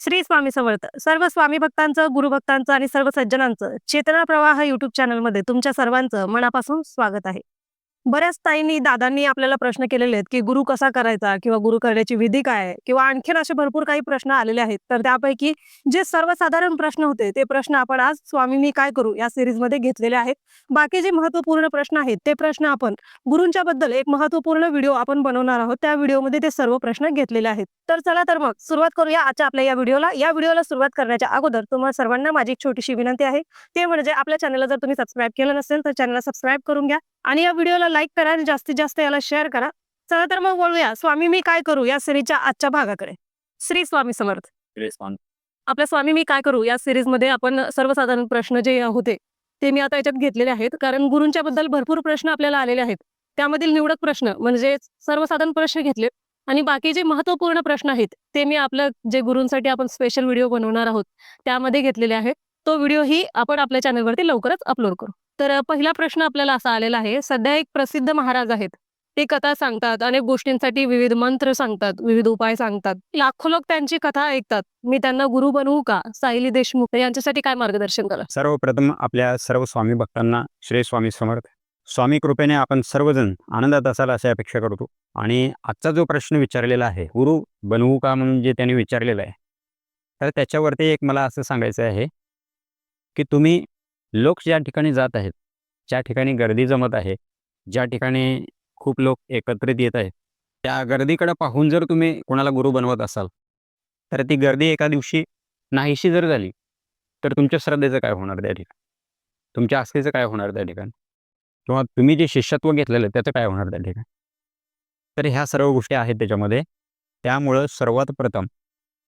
श्री स्वामी समर्थ. सर्व स्वामी भक्तांचं गुरुभक्तांचं आणि सर्व सज्जनांचं चेतना प्रवाह युट्यूब चॅनलमध्ये तुमच्या सर्वांचं मनापासून स्वागत आहे. बऱ्याच ताईंनी दादांनी आपल्याला प्रश्न केलेले आहेत की गुरु कसा करायचा किंवा गुरु करण्याची विधी काय किंवा आणखीन असे भरपूर काही प्रश्न आलेले आहेत. तर त्यापैकी जे सर्वसाधारण प्रश्न होते ते प्रश्न आपण आज स्वामींनी काय करू या सिरीजमध्ये घेतलेले आहेत. बाकी जे महत्त्वपूर्ण प्रश्न आहेत ते प्रश्न आपण गुरूंच्या बद्दल एक महत्त्वपूर्ण व्हिडिओ आपण बनवणार आहोत. त्या व्हिडिओमध्ये ते सर्व प्रश्न घेतलेले आहेत. तर चला तर मग सुरुवात करूया आजच्या आपल्या या व्हिडिओला. या व्हिडिओला सुरुवात करण्याच्या अगोदर तुम्हाला सर्वांना माझी एक छोटीशी विनंती आहे. ते म्हणजे आपल्या चॅनलला जर तुम्ही सबस्क्राईब केलं नसेल तर चॅनलला सबस्क्राईब करून घ्या. आणि या व्हिडिओला लाईक करा आणि जास्तीत जास्त याला शेअर करा. चला तर मग बोलूया स्वामी मी काय करू या सिरीजच्या आजच्या भागाकडे? श्री स्वामी समर्थ. आपल्या स्वामी मी काय करू? या सिरीजमध्ये आपण सर्वसाधारण प्रश्न जे होते ते मी आता याच्यात घेतलेले आहेत. कारण गुरूंच्या बद्दल भरपूर प्रश्न आपल्याला आलेले आहेत. त्यामधील निवडक प्रश्न म्हणजे सर्वसाधारण प्रश्न घेतले आणि बाकी जे महत्त्वपूर्ण प्रश्न आहेत ते मी आपलं जे गुरूंसाठी आपण स्पेशल व्हिडिओ बनवणार आहोत त्यामध्ये घेतलेले आहेत तो व्हिडिओ ही आपण आपल्या चॅनलवरती लवकरच अपलोड करू. तर पहिला प्रश्न आपल्याला असा आलेला आहे सध्या एक प्रसिद्ध महाराज आहेत. ते कथा सांगतात अनेक गोष्टींसाठी विविध मंत्र सांगतात विविध उपाय सांगतात. लाखो लोक त्यांची कथा ऐकतात. मी त्यांना गुरु बनवू का? सायली देशमुख यांच्यासाठी काय मार्गदर्शन करा? सर्वप्रथम आपल्या सर्व स्वामी भक्तांना श्री स्वामी समर्थ. स्वामी कृपेने आपण सर्वजण आनंदात असाल अशी अपेक्षा करतो. आणि आजचा जो प्रश्न विचारलेला आहे गुरु बनवू का म्हणून जे त्यांनी विचारलेलं आहे तर त्याच्यावरती एक मला असं सांगायचं आहे की तुम्ही लोक ज्या ठिकाणी जात आहेत ज्या ठिकाणी गर्दी जमत आहे ज्या ठिकाणी खूप लोक एकत्रित येत आहेत त्या गर्दीकडे पाहून जर तुम्ही कोणाला गुरु बनवत असाल तर ती गर्दी एका दिवशी नाहीशी जर झाली तर तुमच्या श्रद्धेचं काय होणार त्या ठिकाणी? तुमच्या आस्थेचं काय होणार त्या ठिकाणी? किंवा तुम्ही जे शिष्यत्व घेतलेलं आहे त्याचं काय होणार त्या ठिकाणी? तर ह्या सर्व गोष्टी आहेत त्याच्यामध्ये. त्यामुळं सर्वात प्रथम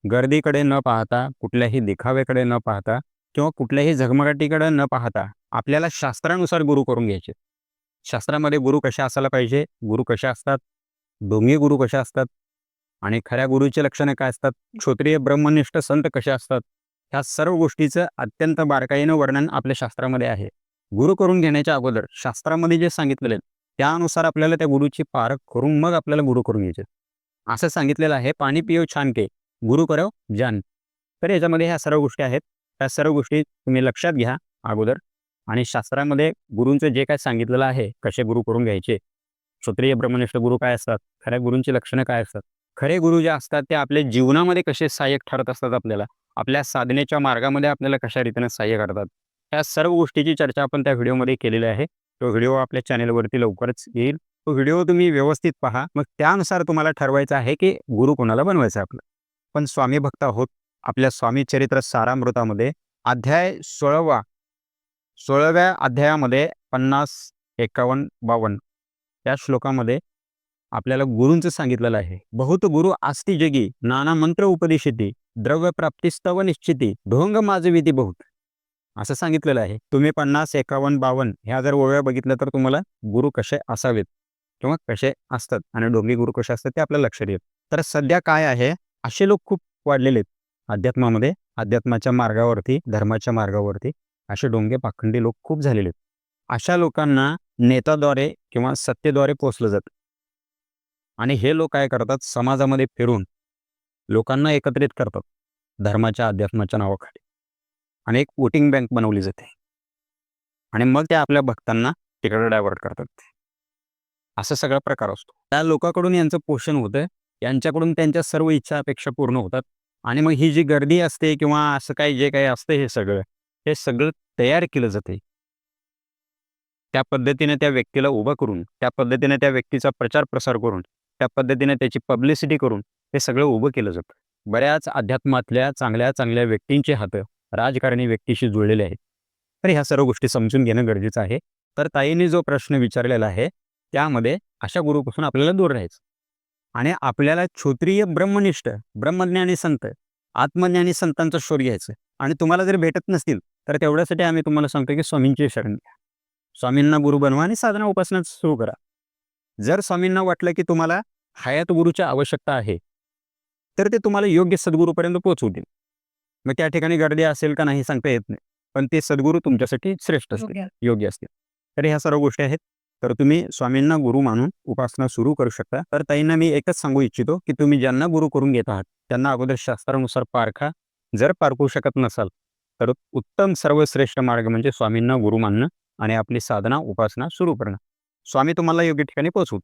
गर्दीकडे न पाहता कुठल्याही दिखाव्याकडे न पाहता किंवा कुठल्याही झगमगाटीकडे न पाहता आपल्याला शास्त्रानुसार गुरु करून घ्यायचे. शास्त्रामध्ये गुरु कशा असायला पाहिजे? गुरु कशा असतात? डोंगी गुरु कशा असतात? आणि खऱ्या गुरुचे लक्षणं काय असतात? क्षत्रिय ब्रह्मनिष्ठ संत कसे असतात? ह्या सर्व गोष्टीचं अत्यंत बारकाईनं वर्णन आपल्या शास्त्रामध्ये आहे. गुरु करून घेण्याच्या अगोदर शास्त्रामध्ये जे सांगितलेलं आहे त्यानुसार आपल्याला त्या गुरुची पारख करून मग आपल्याला गुरु करून घ्यायचे. असं सांगितलेलं आहे पाणी पियो छान के. गुरु करव जान. तर याच्यामध्ये ह्या सर्व गोष्टी आहेत. या सर्व गोष्टी तुम्ही लक्षात घ्या अगोदर. आणि शास्त्रामध्ये गुरूंचं जे काय सांगितलेलं आहे कसे गुरु करून घ्यायचे? क्षत्रिय ब्रह्मनिष्ठ गुरु काय असतात? खऱ्या गुरूंची लक्षणं काय असतात? खरे गुरु जे असतात ते आपल्या जीवनामध्ये कसे सहाय्यक ठरत असतात आपल्याला? आपल्या साधनेच्या मार्गामध्ये आपल्याला कशा रीतीने सहाय्य करतात? ह्या सर्व गोष्टीची चर्चा आपण त्या व्हिडिओमध्ये केलेली आहे. तो व्हिडिओ आपल्या चॅनेलवरती लवकरच येईल. तो व्हिडिओ तुम्ही व्यवस्थित पहा. मग त्यानुसार तुम्हाला ठरवायचं आहे की गुरु कोणाला बनवायचं आहे आपलं? पण स्वामी भक्त आहोत आपल्या स्वामी चरित्र सारामृतामध्ये अध्याय सोळावा सोळाव्या अध्यायामध्ये पन्नास एकावन्न बावन्न या श्लोकामध्ये आपल्याला गुरूंचं सांगितलेलं आहे. बहुत गुरु आस्ती जगी नाना मंत्र उपदेशिती द्रव्य प्राप्तिस्तव निश्चिती ढोंग माजविती बहुत. असं सांगितलेलं आहे. तुम्ही पन्नास एकावन्न बावन्न ह्या जर ओव्या बघितल्या तर तुम्हाला गुरु कसे असावेत किंवा कसे असतात आणि डोंगी गुरु कसे असतात ते आपल्याला लक्षात येत तर सध्या काय आहे? असे लोक खूप वाढलेले आहेत. अध्यात्मामध्ये अध्यात्माच्या मार्गावरती धर्माच्या मार्गावरती असे डोंगे पाखंडी लोक खूप झालेले आहेत. अशा लोकांना नेताद्वारे किंवा सत्तेद्वारे पोचलं जातं. आणि हे लोक काय करतात? समाजामध्ये फिरून लोकांना एकत्रित करतात धर्माच्या अध्यात्माच्या नावाखाली. आणि एक वोटिंग बँक बनवली जाते. आणि मग ते आपल्या भक्तांना तिकडे डायव्हर्ट करतात असा सगळा प्रकार असतो. त्या लोकांकडून यांचं पोषण होतं यांच्याकडून त्यांच्या सर्व इच्छा अपेक्षा पूर्ण होतात. आणि मग ही जी गर्दी असते किंवा असं काही जे काही असतं हे सगळं हे सगळं तयार केलं जाते. त्या पद्धतीने त्या व्यक्तीला उभं करून त्या पद्धतीने त्या व्यक्तीचा प्रचार प्रसार करून त्या पद्धतीने त्याची पब्लिसिटी करून हे सगळं उभं केलं जातं. बऱ्याच अध्यात्मातल्या चांगल्या चांगल्या व्यक्तींचे हात राजकारणी व्यक्तीशी जुळलेले आहेत. तर ह्या सर्व गोष्टी समजून घेणं गरजेचं आहे. तर ताईने जो प्रश्न विचारलेला आहे त्यामध्ये अशा गुरुपासून आपल्याला दूर राहायचं. आणि आपल्याला क्षत्रिय ब्रह्मनिष्ठ ब्रह्मज्ञानी संत आत्मज्ञानी संतांचा शोध घ्यायचं. आणि तुम्हाला जर भेटत नसतील तर तेवढ्यासाठी आम्ही तुम्हाला सांगतो की स्वामींची शरण घ्या. स्वामींना गुरु बनवा आणि साधना उपासना सुरू करा. जर स्वामींना वाटलं की तुम्हाला हयात गुरुची आवश्यकता आहे तर ते तुम्हाला योग्य सद्गुरूपर्यंत पोहोचवतील मग त्या ठिकाणी गर्दी असेल का नाही सांगता येत नाही. पण ते सद्गुरू तुमच्यासाठी श्रेष्ठ असतील. योग्य असतील. तर ह्या सर्व गोष्टी आहेत. तर तुम्ही स्वामींना गुरु मानून उपासना सुरू करू शकता. तर ताईंना मी एकच सांगू इच्छितो की तुम्ही ज्यांना गुरु करून घेत आहात त्यांना अगोदर शास्त्रानुसार पारखा जर पारखू शकत नसाल तर उत्तम सर्वश्रेष्ठ मार्ग म्हणजे स्वामींना गुरु मानणं आणि आपली साधना उपासना सुरू करणं. स्वामी तुम्हाला योग्य ठिकाणी पोहोचवू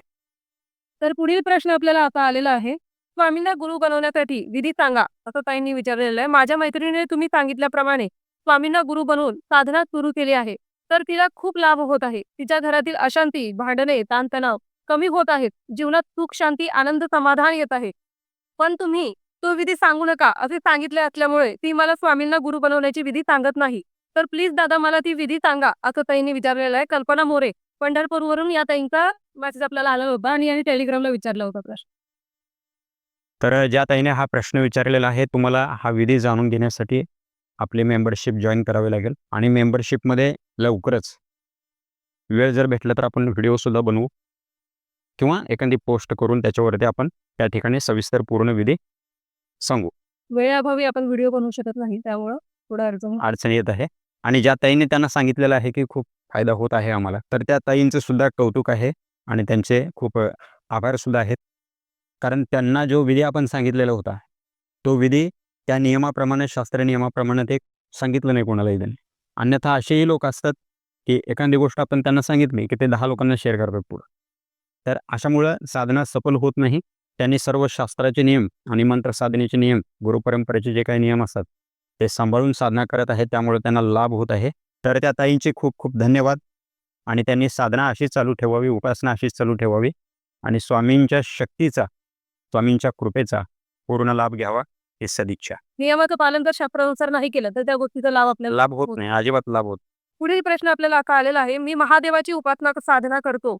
तर पुढील प्रश्न आपल्याला आता आलेला आहे. स्वामींना गुरु बनवण्यासाठी विधी सांगा असं ताईंनी विचारलेलं आहे. माझ्या मैत्रिणीने तुम्ही सांगितल्याप्रमाणे स्वामींना गुरु बनवून साधना सुरू केली आहे. तर तिला खूप लाभ होत आहे. तिच्या घरातील अशांती भांडणे ताणतणाव कमी होत आहेत. जीवनात सुख शांती आनंद समाधान येत आहे. पण तुम्ही तो विधी सांगू नका असे सांगितले असल्यामुळे ती मला स्वामींना गुरु बनवण्याची विधी सांगत नाही. तर प्लीज दादा मला ती विधी सांगा असं ताईंनी विचारलेलं आहे कल्पना मोरे पंढरपूरवरून या ताईंचा मेसेज आपल्याला आला होता आणि यांनी टेलिग्रामला विचारला होता प्रश्न. तर ज्या ताईने हा प्रश्न विचारलेला आहे तुम्हाला हा विधी जाणून घेण्यासाठी आपली मेंबरशिप जॉईन करावी लागेल. आणि मेंबरशिपमध्ये लवकरच. वेळ जर भेटला तर आपण व्हिडिओसुद्धा बनवू. किंवा एखादी पोस्ट करून त्याच्यावरती आपण त्या ठिकाणी सविस्तर पूर्ण विधी सांगू. वेळेअभावी आपण व्हिडिओ बनवू शकत नाही त्यामुळं थोडं अडचण अडचण येत आहे. आणि ज्या ताईने त्यांना सांगितलेलं आहे की खूप फायदा होत आहे आम्हाला तर त्या ताईंचं सुद्धा कौतुक आहे आणि त्यांचे खूप आभार सुद्धा आहेत. कारण त्यांना जो विधी आपण सांगितलेला होता तो विधी त्या नियमाप्रमाणे शास्त्र नियमाप्रमाणे ते सांगितलं नाही कोणालाही त्यांनी. अन्यथा असेही लोक असतात की एखादी गोष्ट आपण त्यांना सांगितली की ते दहा लोकांना शेअर करतात पुढं. तर अशामुळं साधना सफल होत नाही. त्यांनी सर्व शास्त्राचे नियम आणि मंत्र साधनेचे नियम गुरुपरंपरेचे जे काही नियम असतात ते सांभाळून साधना करत आहेत त्यामुळे त्यांना लाभ होत आहे. तर त्या ताईंचे खूप खूप धन्यवाद. आणि त्यांनी साधना अशीच चालू ठेवावी उपासना अशीच चालू ठेवावी आणि स्वामींच्या शक्तीचा स्वामींच्या कृपेचा पूर्ण लाभ घ्यावा. ही सदिच्छा. नियमाचं पालन जर शास्त्रानुसार नाही केलं तर त्या गोष्टीचा लाभ आपल्याला लाभ होत नाही अजिबात लाभ होत पुढील प्रश्न आपल्याला आलेला आहे मी महादेवाची उपासना साधना करतो.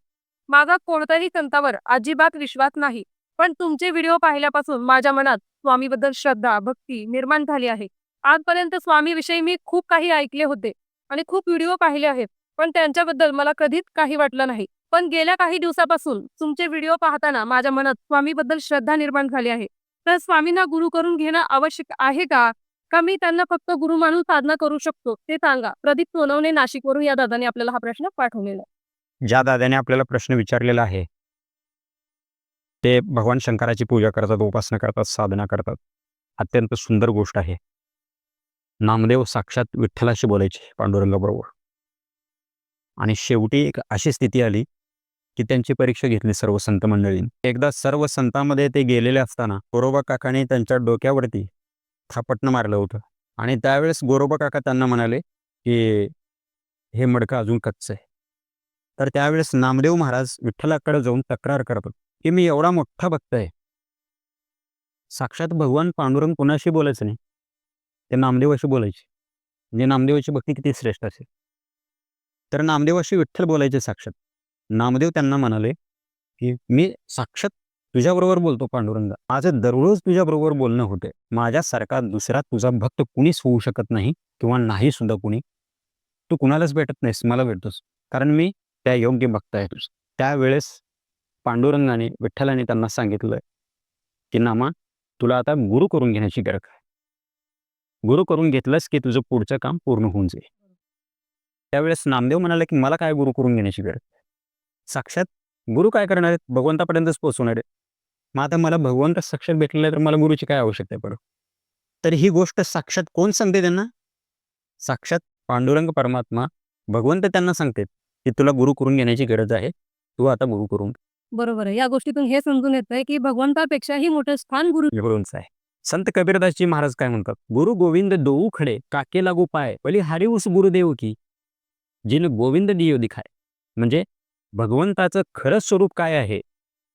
माझा कोणत्याही संतावर अजिबात विश्वास नाही पण तुमचे व्हिडिओ पाहिल्यापासून माझ्या मनात स्वामीबद्दल श्रद्धा भक्ती निर्माण झाली आहे. आजपर्यंत स्वामी विषयी मी खूप काही ऐकले होते आणि खूप व्हिडिओ पाहिले आहेत पण त्यांच्याबद्दल मला कधीच काही वाटलं नाही. पण गेल्या काही दिवसापासून तुमचे व्हिडिओ पाहताना माझ्या मनात स्वामीबद्दल श्रद्धा निर्माण झाली आहे. तर स्वामींना गुरु करून घेणं आवश्यक आहे का? का मी त्यांना फक्त गुरु मानून साधना करू शकतो? ते सांगा. प्रदीप सोनवणे नाशिकवरून या दादाने आपल्याला हा प्रश्न पाठवलेला ज्या दादाने आपल्याला प्रश्न विचारलेला आहे ते भगवान शंकराची पूजा करतात उपासना करतात साधना करतात. अत्यंत सुंदर गोष्ट आहे. नामदेव साक्षात विठ्ठलाशी बोलायचे पांडुरंगाबरोबर. आणि शेवटी एक अशी स्थिती आली की त्यांची परीक्षा घेतली सर्व संत मंडळींनी एकदा सर्व संतांमध्ये ते गेलेले असताना गोरोबा काकाने त्यांच्या डोक्यावरती थापटणं मारलं होतं. आणि त्यावेळेस गोरोबा काका त्यांना म्हणाले की हे मडकं अजून कच्चं आहे. तर त्यावेळेस नामदेव महाराज विठ्ठलाकडे जाऊन तक्रार करतात की मी एवढा मोठा भक्त आहे. साक्षात भगवान पांडुरंग कुणाशी बोलायचं नाही? ते नामदेवाशी बोलायचे. म्हणजे नामदेवाची भक्ती किती श्रेष्ठ असेल? तर नामदेवाशी विठ्ठल बोलायचे साक्षात. नामदेव त्यांना म्हणाले की मी साक्षात तुझ्याबरोबर बोलतो पांडुरंग. माझं दररोज तुझ्याबरोबर बोलणं होते माझ्यासारखा दुसरा तुझा भक्त कुणीच होऊ शकत नाही किंवा नाही सुद्धा कुणी. तू कुणालाच भेटत नाहीस मला भेटतोस. कारण मी त्या योग्य भक्त आहे तुझ. त्यावेळेस पांडुरंगाने विठ्ठलाने त्यांना सांगितलं की नामा तुला आता गुरु करून घेण्याची गरज आहे. गुरु करून घेतलंस की तुझं पुढचं काम पूर्ण होऊन जाईल. त्यावेळेस नामदेव म्हणाले की मला काय गुरु करून घेण्याची गरज आहे? साक्षात गुरु काय करणार आहेत? भगवंतापर्यंतच पोहोचवणार आहेत. मग आता मला भगवंत साक्षात भेटलेला आहे तर मला गुरुची काय आवश्यकता आहे बरं तर ही गोष्ट साक्षात कोण सांगते त्यांना? साक्षात पांडुरंग परमात्मा भगवंत त्यांना सांगते की तुला गुरु करून घेण्याची गरज आहे तू आता गुरु करून बरोबर आहे. या गोष्टीतून हे समजून येतंय की भगवंतापेक्षाही मोठं स्थान गुरु गुरुंच आहे. संत कबीरदासजी महाराज काय म्हणतात? गुरु गोविंद दोऊ खडे काके लागू पाय पली हरिऊस गुरुदेव की जिन गोविंद दियो दिखाय. म्हणजे भगवंताचं खरं स्वरूप काय आहे?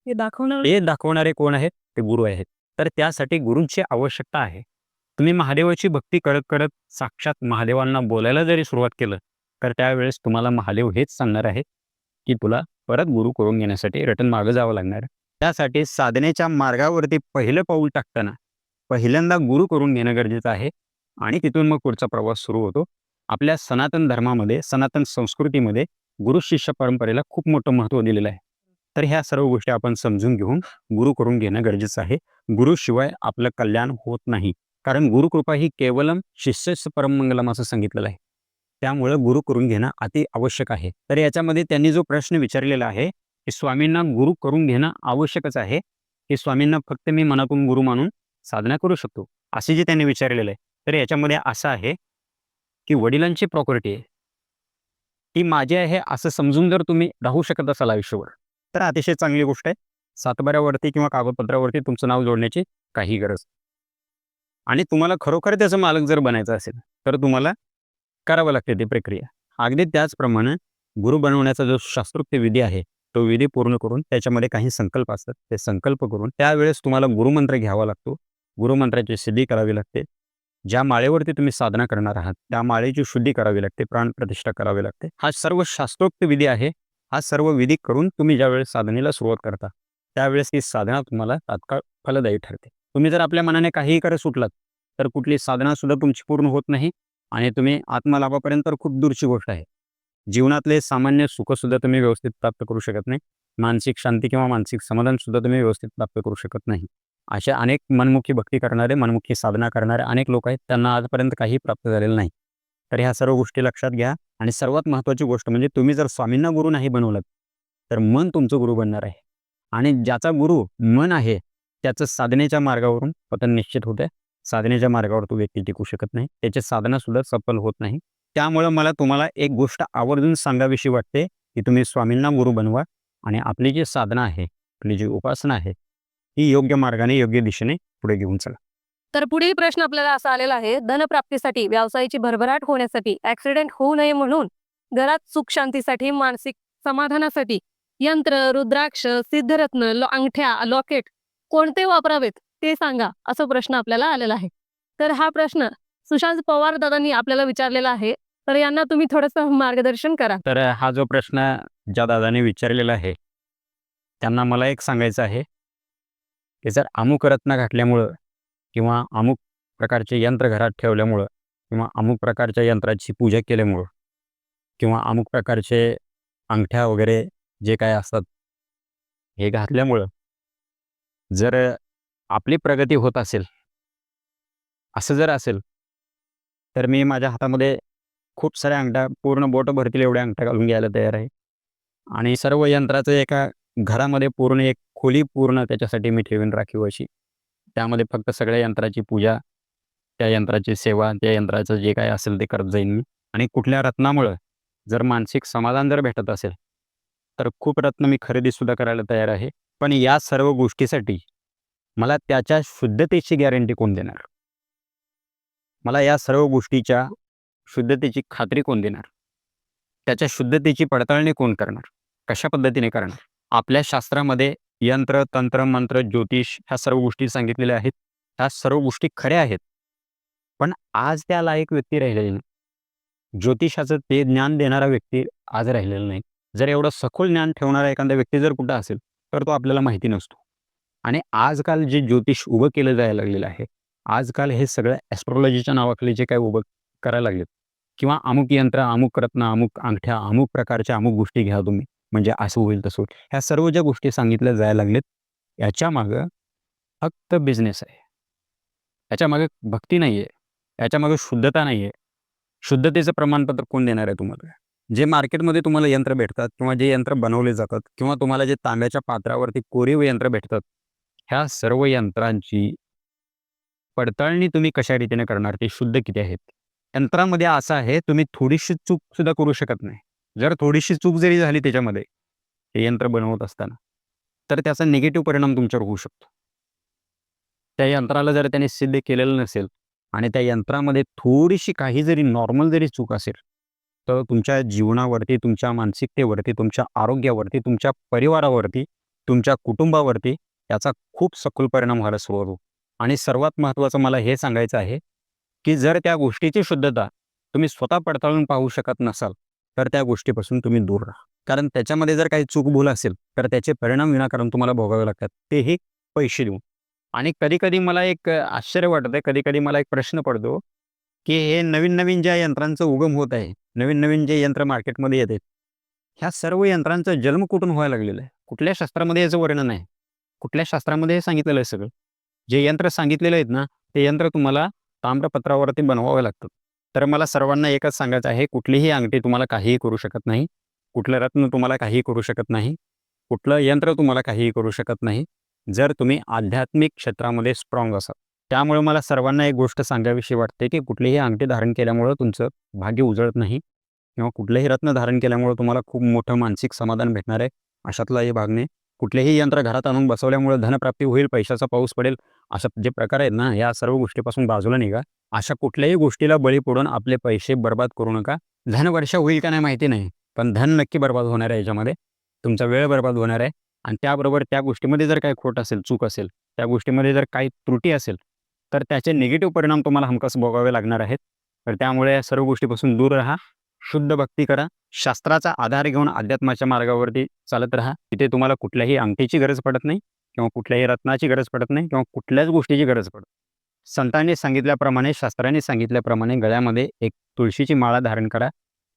हे दाखवणार? ते दाखवणारे कोण आहेत? ते गुरु आहेत. तर त्यासाठी गुरूंची आवश्यकता आहे. तुम्ही महादेवाची भक्ती करत करत साक्षात महादेवांना बोलायला जरी सुरुवात केलं तर त्यावेळेस तुम्हाला महादेव हेच सांगणार आहे की तुला परत गुरु करून घेण्यासाठी रिटर्न मागं जावं लागणार. त्यासाठी साधनेच्या मार्गावरती पहिलं पाऊल टाकताना पहिल्यांदा गुरु करून घेणं गरजेचं आहे. आणि तिथून मग पुढचा प्रवास सुरू होतो. आपल्या सनातन धर्मामध्ये सनातन संस्कृतीमध्ये गुरु शिष्य परंपरेला खूप मोठं महत्त्व दिलेलं आहे. तर ह्या सर्व गोष्टी आपण समजून घेऊन गुरु करून घेणं गरजेचं आहे. गुरुशिवाय आपलं कल्याण होत नाही. कारण गुरुकृपा ही केवलम शिष्यच परममंगलम असं सांगितलेलं आहे. त्यामुळं गुरु करून घेणं अति आवश्यक आहे. तर याच्यामध्ये त्यांनी जो प्रश्न विचारलेला आहे की स्वामींना गुरु करून घेणं आवश्यकच आहे की स्वामींना फक्त मी मनातून गुरु मानून साधना करू शकतो असे जे त्यांनी विचारलेलं आहे. तर याच्यामध्ये असं आहे की वडिलांची प्रॉपर्टी आहे. ती माझी आहे असं समजून जर तुम्ही राहू शकत असाल आयुष्यभर तर अतिशय चांगली गोष्ट आहे. सातबाऱ्यावरती किंवा कागदपत्रावरती तुमचं नाव जोडण्याची काही गरज आणि तुम्हाला खरोखर त्याचं मालक जर बनायचं असेल तर तुम्हाला करावं लागते ती प्रक्रिया. अगदी त्याचप्रमाणे गुरु बनवण्याचा जो शास्त्रोक्त विधी आहे तो विधी पूर्ण करून त्याच्यामध्ये काही संकल्प असतात. ते संकल्प करून त्यावेळेस तुम्हाला गुरुमंत्र घ्यावा लागतो. गुरुमंत्राची सिद्धी करावी लागते. ज्या माळेवरती तुम्ही साधना करणार आहात त्या माळेची शुद्धी करावी लागते प्राणप्रतिष्ठा करावी लागते. हा सर्व शास्त्रोक्त विधी आहे. हा सर्व विधी करून तुम्ही ज्यावेळेस साधनेला सुरुवात करता त्यावेळेस ही साधना तुम्हाला तात्काळ फलदायी ठरते. तुम्ही जर आपल्या मनाने काहीही करत सुटलात तर कुठली साधना सुद्धा तुमची पूर्ण होत नाही आणि तुम्ही आत्मलाभापर्यंत खूप दूरची गोष्ट आहे. जीवनातले सामान्य सुखसुद्धा तुम्ही व्यवस्थित प्राप्त करू शकत नाही. मानसिक शांती किंवा मानसिक समाधान सुद्धा तुम्ही व्यवस्थित प्राप्त करू शकत नाही. अशा अनेक मनमुखी भक्ती करणारे मनमुखी साधना करणारे अनेक लोक आहेत त्यांना आजपर्यंत काही प्राप्त झालेलं नाही. तर ह्या सर्व गोष्टी लक्षात घ्या आणि सर्वात महत्त्वाची गोष्ट म्हणजे तुम्ही जर स्वामींना गुरु नाही बनवलं तर मन तुमचं गुरु बनणार आहे. आणि ज्याचा गुरु मन आहे त्याचं साधनेच्या मार्गावरून पतन निश्चित होतं साधनेच्या मार्गावर तो व्यक्ती टिकू शकत नाही. त्याची साधना सुद्धा सफल होत नाही. त्यामुळं मला तुम्हाला एक गोष्ट आवर्जून सांगावीशी वाटते की तुम्ही स्वामींना गुरु बनवा आणि आपली जी साधना आहे आपली जी उपासना आहे ही योग्य मार्गाने योग्य दिशेने पुढे घेऊन चला. तर पुढील प्रश्न आपल्याला असा आलेला आहे धनप्राप्तीसाठी व्यवसायाची भरभराट होण्यासाठी ऍक्सिडेंट होऊ नये म्हणून घरात सुख शांतीसाठी मानसिक समाधानासाठी यंत्र रुद्राक्ष सिद्धरत्न लो- अंगठ्या लॉकेट कोणते वापरावेत ते सांगा असा प्रश्न आपल्याला आलेला आहे. तर हा प्रश्न सुशांत पवार दादांनी आपल्याला विचारलेला आहे. तर यांना तुम्ही थोडंसं मार्गदर्शन करा. तर हा जो प्रश्न ज्या दादाने विचारलेला आहे त्यांना मला एक सांगायचं आहे. की जर अमुक रत्न घातल्यामुळं किंवा अमुक प्रकारचे यंत्र घरात ठेवल्यामुळं किंवा अमुक प्रकारच्या यंत्राची पूजा केल्यामुळं किंवा अमुक प्रकारचे अंगठ्या वगैरे जे काय असतात हे घातल्यामुळं जर आपली प्रगती होत असेल असं जर असेल तर मी माझ्या हातामध्ये खूप साऱ्या अंगठ्या पूर्ण बोट भरतील एवढ्या अंगठ्या घालून घ्यायला तयार आहे. आणि सर्व यंत्राचं एका घरामध्ये पूर्ण एक खोली पूर्ण त्याच्यासाठी मी ठेवीन राखीव अशी. त्यामध्ये फक्त सगळ्या यंत्राची पूजा त्या यंत्राची सेवा त्या यंत्राचं जे काय असेल ते करत जाईन मी. आणि कुठल्या रत्नामुळं जर मानसिक समाधान जर भेटत असेल तर खूप रत्न मी खरेदीसुद्धा करायला तयार आहे. पण या सर्व गोष्टीसाठी मला त्याच्या शुद्धतेची गॅरंटी कोण देणार? मला या सर्व गोष्टीच्या शुद्धतेची खात्री कोण देणार? त्याच्या शुद्धतेची पडताळणी कोण करणार? कशा पद्धतीने करणार? आपल्या शास्त्रामध्ये यंत्र तंत्र मंत्र ज्योतिष ह्या सर्व गोष्टी सांगितलेल्या आहेत. ह्या सर्व गोष्टी खऱ्या आहेत. पण आज त्या लायक व्यक्ती राहिलेली नाही. ज्योतिषाचं ते ज्ञान देणारा व्यक्ती आज राहिलेला नाही. जर एवढं सखोल ज्ञान ठेवणारा एखादा व्यक्ती जर कुठं असेल तर तो आपल्याला माहिती नसतो. आणि आजकाल जे ज्योतिष उभं केलं जायला लागलेलं आहे आजकाल हे सगळं ॲस्ट्रॉलॉजीच्या नावाखाली जे काय उभं करायला लागलेत. किंवा अमुक यंत्र अमुक रत्न अमुक अंगठ्या अमुक प्रकारच्या अमुक गोष्टी घ्या तुम्ही. म्हणजे असं होईल तसं होईल. ह्या सर्व ज्या गोष्टी सांगितल्या जायला लागलेत याच्या मागं फक्त बिझनेस आहे. याच्या मागे भक्ती नाही आहे. याच्या मागे शुद्धता नाही आहे. शुद्धतेचं प्रमाणपत्र कोण देणार आहे तुम्हाला? जे मार्केटमध्ये तुम्हाला यंत्र भेटतात किंवा जे यंत्र बनवले जातात किंवा तुम्हाला जे तांब्याच्या पात्रावरती कोरीव यंत्र भेटतात ह्या सर्व यंत्रांची पडताळणी तुम्ही कशा रीतीने करणार? ते शुद्ध किती आहेत? यंत्रामध्ये असं आहे तुम्ही थोडीशी चूक सुद्धा करू शकत नाही. जर थोडीशी चूक जरी झाली त्याच्यामध्ये हे यंत्र बनवत असताना तर त्याचा निगेटिव्ह परिणाम तुमच्यावर होऊ शकतो. त्या यंत्राला जर त्याने सिद्ध केलेलं नसेल आणि त्या यंत्रामध्ये थोडीशी काही जरी नॉर्मल जरी चूक असेल तर तुमच्या जीवनावरती तुमच्या मानसिकतेवरती तुमच्या आरोग्यावरती तुमच्या परिवारावरती तुमच्या कुटुंबावरती याचा खूप सखोल परिणाम व्हायला सुरू होतो. आणि सर्वात महत्त्वाचं मला हे सांगायचं आहे की जर त्या गोष्टीची शुद्धता तुम्ही स्वतः पडताळून पाहू शकत नसाल तर त्या गोष्टीपासून तुम्ही दूर राहा. कारण त्याच्यामध्ये जर काही चूक भूल असेल तर त्याचे परिणाम विनाकारण तुम्हाला भोगावे लागतात. तेही पैसे देऊन. आणि कधी कधी मला एक आश्चर्य वाटतं कधी कधी मला एक प्रश्न पडतो की हे नवीन नवीन ज्या यंत्रांचं उगम होत आहे नवीन नवीन जे यंत्र मार्केटमध्ये येतात ह्या सर्व यंत्रांचा जन्म कुठून व्हायला लागलेला आहे? कुठल्या शास्त्रामध्ये याचं वर्णन आहे? कुठल्या शास्त्रामध्ये हे सांगितलेलं आहे सगळं? जे यंत्र सांगितलेलं आहेत ना ते यंत्र तुम्हाला ताम्रपत्रावरती बनवावे लागतात. तर मला सर्वांना एकच सांगायचं आहे कुठलीही अंगठी तुम्हाला काहीही करू शकत नाही कुठलं रत्न तुम्हाला काहीही करू शकत नाही कुठलं यंत्र तुम्हाला काहीही करू शकत नाही जर तुम्ही आध्यात्मिक क्षेत्रामध्ये स्ट्रॉंग असाल. त्यामुळे मला सर्वांना एक गोष्ट सांगावीशी वाटते की कुठलीही अंगठी धारण केल्यामुळं तुमचं भाग्य उजळत नाही किंवा कुठलंही रत्न धारण केल्यामुळं तुम्हाला खूप मोठं मानसिक समाधान भेटणार आहे अशातला हे भाग नाही. कुठलेही यंत्र घरात आणून बसवल्यामुळे धनप्राप्ती होईल पैशाचा पाऊस पडेल अशा जे प्रकार आहेत ना या सर्व गोष्टीपासून बाजूला निघा. अशा कुठल्याही गोष्टीला बळी पडून आपले पैसे बर्बाद करू नका. धन वर्षा होईल का नाही माहिती नाही पण धन नक्की बर्बाद होणार आहे याच्यामध्ये. तुमचा वेळ बर्बाद होणार आहे. आणि त्याबरोबर त्या गोष्टीमध्ये जर काही खोट असेल चूक असेल त्या गोष्टीमध्ये जर काही त्रुटी असेल तर त्याचे निगेटिव्ह परिणाम तुम्हाला हमखास भोगावे लागणार आहेत. तर त्यामुळे या सर्व गोष्टीपासून दूर राहा शुद्ध भक्ती करा शास्त्राचा आधार घेऊन अध्यात्माच्या मार्गावरती चालत राहा. तिथे तुम्हाला कुठल्याही अंगठीची गरज पडत नाही. किंवा कुठल्याही रत्नाची गरज पडत नाही किंवा कुठल्याच गोष्टीची गरज पडत संतांनी सांगितल्याप्रमाणे शास्त्रांनी सांगितल्याप्रमाणे गळ्यामध्ये एक तुळशीची माळा धारण करा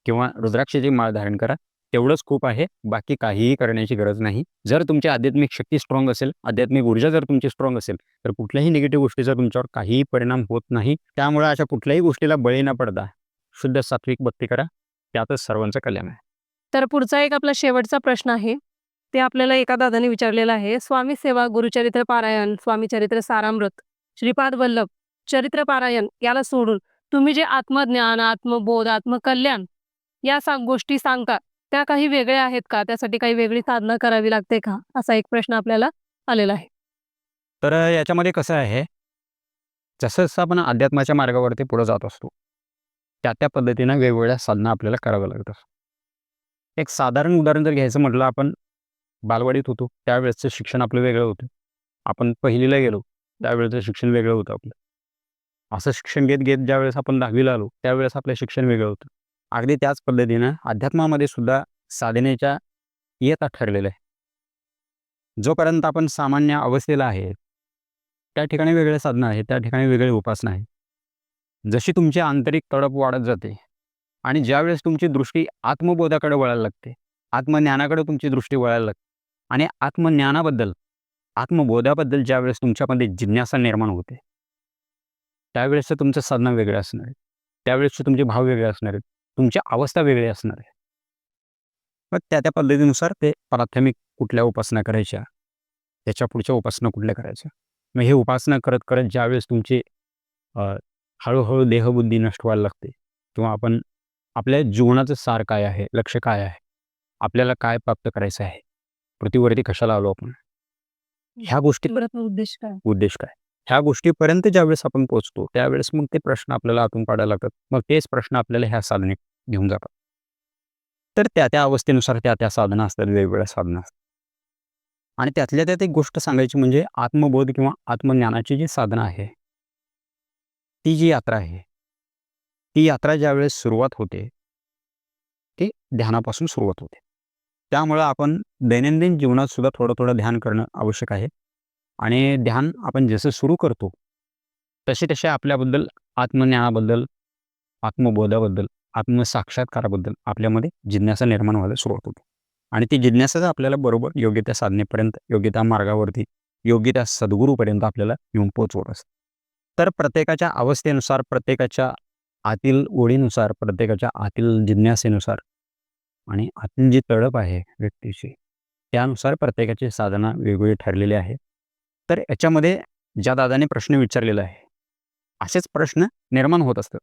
किंवा रुद्राक्षाची माळ धारण करा. तेवढंच खूप आहे. बाकी काहीही करण्याची गरज नाही. जर तुमची आध्यात्मिक शक्ती स्ट्रॉंग असेल आध्यात्मिक ऊर्जा जर तुमची स्ट्रॉंग असेल तर कुठल्याही निगेटिव्ह गोष्टीचा तुमच्यावर काहीही परिणाम होत नाही. त्यामुळे अशा कुठल्याही गोष्टीला बळी न पडता शुद्ध सात्विक भक्ती करा. त्यातच सर्वांचं कल्याण आहे. तर पुढचा एक आपला शेवटचा प्रश्न आहे. ते आपल्याला एका दादाने विचारलेलं आहे स्वामी सेवा गुरुचरित्र पारायण स्वामी चरित्र सारामृत श्रीपाद वल्लभ चरित्र पारायण याला सोडून तुम्ही जे आत्मज्ञान आत्मबोध आत्मकल्याण या सा गोष्टी सांगता त्या काही वेगळ्या आहेत का? त्यासाठी काही वेगळी साधना करावी लागते का? असा एक प्रश्न आपल्याला आलेला आहे. तर याच्यामध्ये कसं आहे जसं जसं आपण अध्यात्माच्या मार्गावरती पुढे जात असतो त्या त्या पद्धतीनं वेगवेगळ्या साधना आपल्याला कराव्या लागतात एक साधारण उदाहरण जर घ्यायचं म्हटलं आपण बालवाडीत होतो. त्यावेळेसचं शिक्षण आपलं वेगळं होतं. आपण पहिलीला गेलो त्यावेळेचं शिक्षण वेगळं होतं आपलं. असं शिक्षण घेत घेत ज्यावेळेस आपण दहावीला आलो त्यावेळेस आपलं शिक्षण वेगळं होतं. अगदी त्याच पद्धतीनं अध्यात्मामध्ये सुद्धा साधनेच्या येता ठरलेलं आहे जोपर्यंत आपण सामान्य अवस्थेला आहे त्या ठिकाणी वेगळे साधनं आहे त्या ठिकाणी वेगळे उपासना आहे जशी तुमची आंतरिक तडप वाढत जाते आणि ज्यावेळेस तुमची दृष्टी आत्मबोधाकडे वळायला लागते आत्मज्ञानाकडे तुमची दृष्टी वळायला लागते. आणि आत्मज्ञानाबद्दल आत्मबोधाबद्दल ज्यावेळेस तुमच्यामध्ये जिज्ञासा निर्माण होते त्यावेळेसचं तुमचं साधनं वेगळं असणार आहे. त्यावेळेसचे तुमचे भाव वेगळे असणार आहेत. तुमची अवस्था वेगळी असणार आहे. मग त्या त्या पद्धतीनुसार ते प्राथमिक कुठल्या उपासना करायच्या? त्याच्या पुढच्या उपासना कुठल्या करायच्या? मग हे उपासना करत करत ज्यावेळेस तुमची हळूहळू देहबुद्धी नष्ट व्हायला लागते किंवा आपण आपल्या जीवनाचं सार काय आहे लक्ष काय आहे? आपल्याला काय प्राप्त करायचं आहे? पृथ्वीवरती कशाला आलो आपण? ह्या गोष्टी उद्देश काय? उद्देश काय? ह्या गोष्टीपर्यंत ज्यावेळेस आपण पोहोचतो त्यावेळेस मग ते प्रश्न आपल्याला आतून काढायला लागतात. मग तेच प्रश्न आपल्याला ह्या साधनेत घेऊन जातात. तर त्या त्या अवस्थेनुसार त्या त्या साधना असतात वेगवेगळ्या साधना असतात. आणि त्यातल्या त्यात एक गोष्ट सांगायची म्हणजे आत्मबोध किंवा आत्मज्ञानाची जी साधना आहे ती जी यात्रा आहे ती यात्रा ज्यावेळेस सुरुवात होते ती ध्यानापासून सुरुवात होते. त्यामुळं आपण दैनंदिन जीवनात सुद्धा थोडं थोडं ध्यान करणं आवश्यक आहे. आणि ध्यान आपण जसं सुरू करतो तसे तसे आपल्याबद्दल आत्मज्ञानाबद्दल आत्मबोधाबद्दल आत्मसाक्षात्काराबद्दल आपल्यामध्ये जिज्ञासा निर्माण व्हायला सुरुवात होते. आणि ती जिज्ञासाच आपल्याला बरोबर योग्य त्या साधनेपर्यंत योग्य त्या मार्गावरती योग्य त्या सद्गुरूपर्यंत आपल्याला येऊन पोचवत असतं. तर प्रत्येकाच्या अवस्थेनुसार प्रत्येकाच्या आतील ओळीनुसार प्रत्येकाच्या आतील जिज्ञासेनुसार आणि आतून जी तडप आहे व्यक्तीची त्यानुसार प्रत्येकाची साधना वेगवेगळी ठरलेली आहे. तर याच्यामध्ये ज्या दादाने प्रश्न विचारलेला आहे असेच प्रश्न निर्माण होत असतात.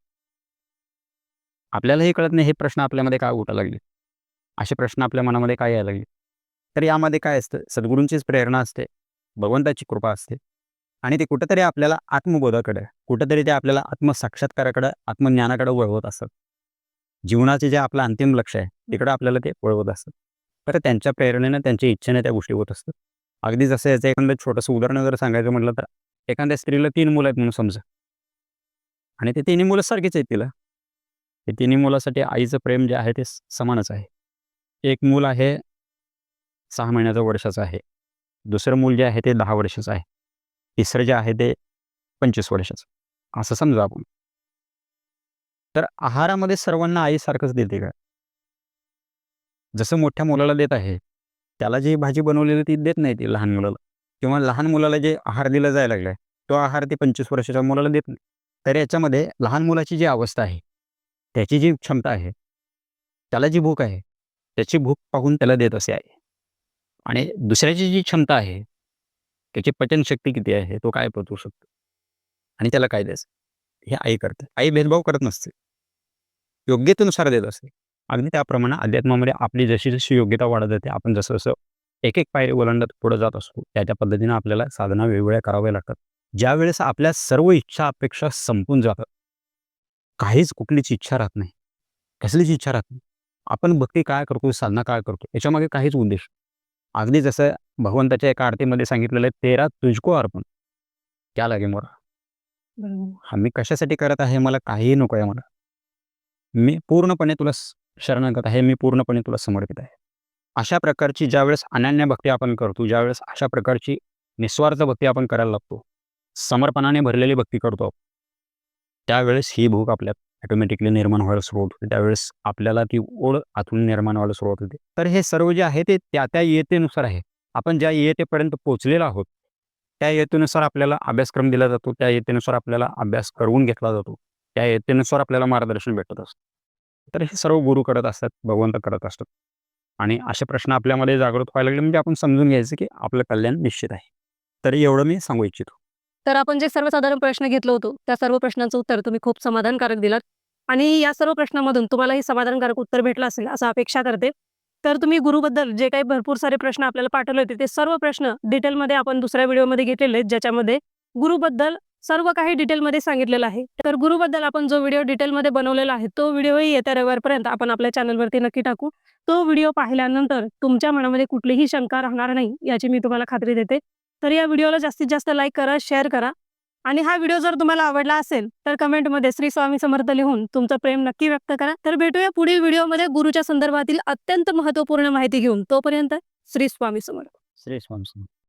आपल्यालाही कळत नाही हे प्रश्न आपल्यामध्ये काय उठायला लागले? असे प्रश्न आपल्या मनामध्ये काय यायला लागले? तर यामध्ये काय असतं सद्गुरूंचीच प्रेरणा असते भगवंताची कृपा असते आणि ते कुठंतरी आपल्याला आत्मबोधाकडे कुठंतरी ते आपल्याला आत्मसाक्षात्काराकडे आत्मज्ञानाकडे वळवत असतात. जीवनाचे जे आपलं अंतिम लक्ष आहे तिकडं आपल्याला ते वळवत असतात तर त्यांच्या प्रेरणेनं त्यांच्या इच्छेने त्या गोष्टी होत असतात. अगदी जसं याचं एखादं छोटंसं उदाहरण जर सांगायचं म्हटलं तर एखाद्या स्त्रीला तीन मुलं आहेत म्हणून समजा. आणि ते तिन्ही मुलं सारखीच आहेत तिला. ते तिन्ही मुलासाठी आईचं प्रेम जे आहे ते समानच आहे. एक मूल आहे सहा महिन्याचं वर्षाचं आहे. दुसरं मूल जे आहे ते दहा वर्षाचं आहे. तिसरं जे आहे ते पंचवीस वर्षाचं. असं समजा आपण. तर आहारामध्ये सर्वांना आई सारखंच देते का? जसं मोठ्या मुलाला देत आहे त्याला जी भाजी बनवलेली ती देत नाही ती लहान मुलाला. किंवा लहान मुलाला जे आहार दिला जायला लागलाय तो आहार ते पंचवीस वर्षाच्या मुलाला देत नाही. तर याच्यामध्ये लहान मुलाची जी अवस्था आहे त्याची जी क्षमता आहे त्याला जी भूक आहे त्याची भूक पाहून त्याला देत असे आहे. आणि दुसऱ्याची जी क्षमता आहे त्याची पचनशक्ती किती आहे तो काय पचवू शकतो? आणि त्याला काय द्यायचं? हे आई करते. आई भेदभाव करत नसते. योग्यतेनुसार देत असते अगदी त्याप्रमाणे अध्यात्मामध्ये आपली जशी जशी योग्यता वाढत जाते आपण जसं जसं एक एक पायरी ओलांडत पुढे जात असतो त्या त्या पद्धतीनं आपल्याला साधना वेगवेगळ्या कराव्या लागतात. ज्या वेळेस आपल्या सर्व इच्छा अपेक्षा संपून जातात काहीच कुठलीच इच्छा राहत नाही. कसलीच इच्छा राहत नाही. आपण भक्ती काय करतो साधना काय करतो याच्यामागे काहीच उद्देश अगदी जसं भगवंताच्या एका आरतीमध्ये सांगितलेलं आहे तेरा तुझको अर्पण. क्या लागे मोरा. हा मी कशासाठी करत आहे मला काहीही नको आहे मला. मी पूर्णपणे तुला शरणागत आहे मी पूर्णपणे तुला समर्पित आहे. अशा प्रकारची ज्यावेळेस अनन्य भक्ती आपण करतो ज्यावेळेस अशा प्रकारची निस्वार्थ भक्ती आपण करायला लागतो समर्पणाने भरलेली भक्ती करतो आपण, त्यावेळेस ही भूक आपल्यात ऑटोमॅटिकली निर्माण व्हायला सुरुवात होते त्यावेळेस आपल्याला ती ओढ आतून निर्माण व्हायला सुरुवात होते तर हे सर्व जे आहे ते त्या त्या येतेनुसार आहे. आपण ज्या येतेपर्यंत पोचलेलो आहोत त्या येतेनुसार आपल्याला अभ्यासक्रम दिला जातो त्या येतेनुसार आपल्याला अभ्यास करून घेतला जातो. त्या येतेनुसार आपल्याला मार्गदर्शन भेटत असतं. तर हे सर्व गुरु करत असतात भगवंत करत असतात. आणि असे प्रश्न आपल्यामध्ये जागृत व्हायला लागले म्हणजे आपण समजून घ्यायचं की आपलं कल्याण निश्चित आहे. तरी एवढं मी सांगू इच्छितो. तर आपण जे सर्वसाधारण प्रश्न घेतलो होतो त्या सर्व प्रश्नांचं उत्तर तुम्ही खूप समाधानकारक दिलात. आणि या सर्व प्रश्नामधून तुम्हालाही समाधानकारक उत्तर भेटलं असेल असं अपेक्षा करते. तर तुम्ही गुरुबद्दल जे काही भरपूर सारे प्रश्न आपल्याला पाठवले होते ते सर्व प्रश्न डिटेलमध्ये आपण दुसऱ्या व्हिडिओमध्ये घेतलेले आहेत ज्याच्यामध्ये गुरुबद्दल सर्व काही डिटेलमध्ये सांगितलेलं आहे. तर गुरुबद्दल आपण जो व्हिडिओ डिटेलमध्ये बनवलेला आहे तो व्हिडिओही येत्या रविवारपर्यंत आपण आपल्या चॅनलवरती नक्की टाकू. तो व्हिडिओ पाहिल्यानंतर तुमच्या मनामध्ये कुठलीही शंका राहणार नाही याची मी तुम्हाला खात्री देते. तर या व्हिडिओला जास्तीत जास्त लाईक करा शेअर करा. आणि हा व्हिडिओ जर तुम्हाला आवडला असेल तर कमेंटमध्ये श्री स्वामी समर्थ लिहून तुमचं प्रेम नक्की व्यक्त करा. तर भेटूया पुढील व्हिडिओमध्ये गुरुच्या संदर्भातील अत्यंत महत्त्वपूर्ण माहिती घेऊन. तोपर्यंत श्री स्वामी समर्थ. श्री स्वामी समर्थ.